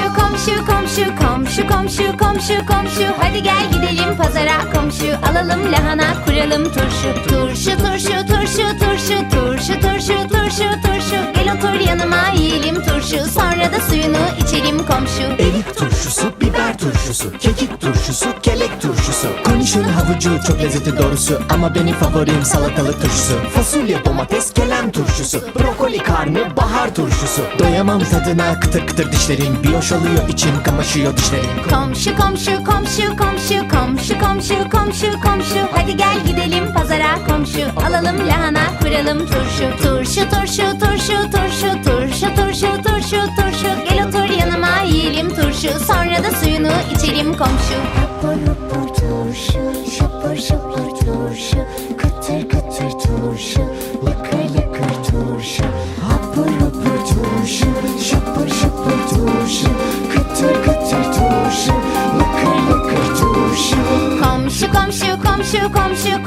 komşu komşu komşu komşu komşu komşu komşu. Hadi gel gidelim pazara komşu. Alalım lahana kuralım turşu. Turşu turşu turşu turşu turşu turşu turşu turşu. Gel otur yanıma yiyelim turşu. Sonra da suyunu içelim komşu. Erik turşusu, biber turşusu, kekik turşusu, kelek turşusu Konişin havucu çok lezzetli doğrusu. Ama benim favorim salatalık turşusu. Fasulye, domates, kelem turşusu. Brokoli, karnı, bahar turşusu. Doyamam tadına kıtır kıtır dişlerim. Bir hoş oluyor içim kamaşıyor dişlerim. Komşu komşu komşu komşu komşu komşu komşu komşu. Hadi gel gidelim pazara komşu. Alalım lahana kuralım turşu. Turşu turşu turşu turşu turşu turşu turşu turşu. Gel otur yanıma yiyelim turşu. Sonra da suyunu içelim komşu. Hapur hapur turşu, turşu, kıtır kıtır turşu, lıkır lıkır turşu. Hapur hapur turşu, şapur şapur turşu, kıtır kıtır turşu, lıkır lıkır. Komşu komşu komşu komşu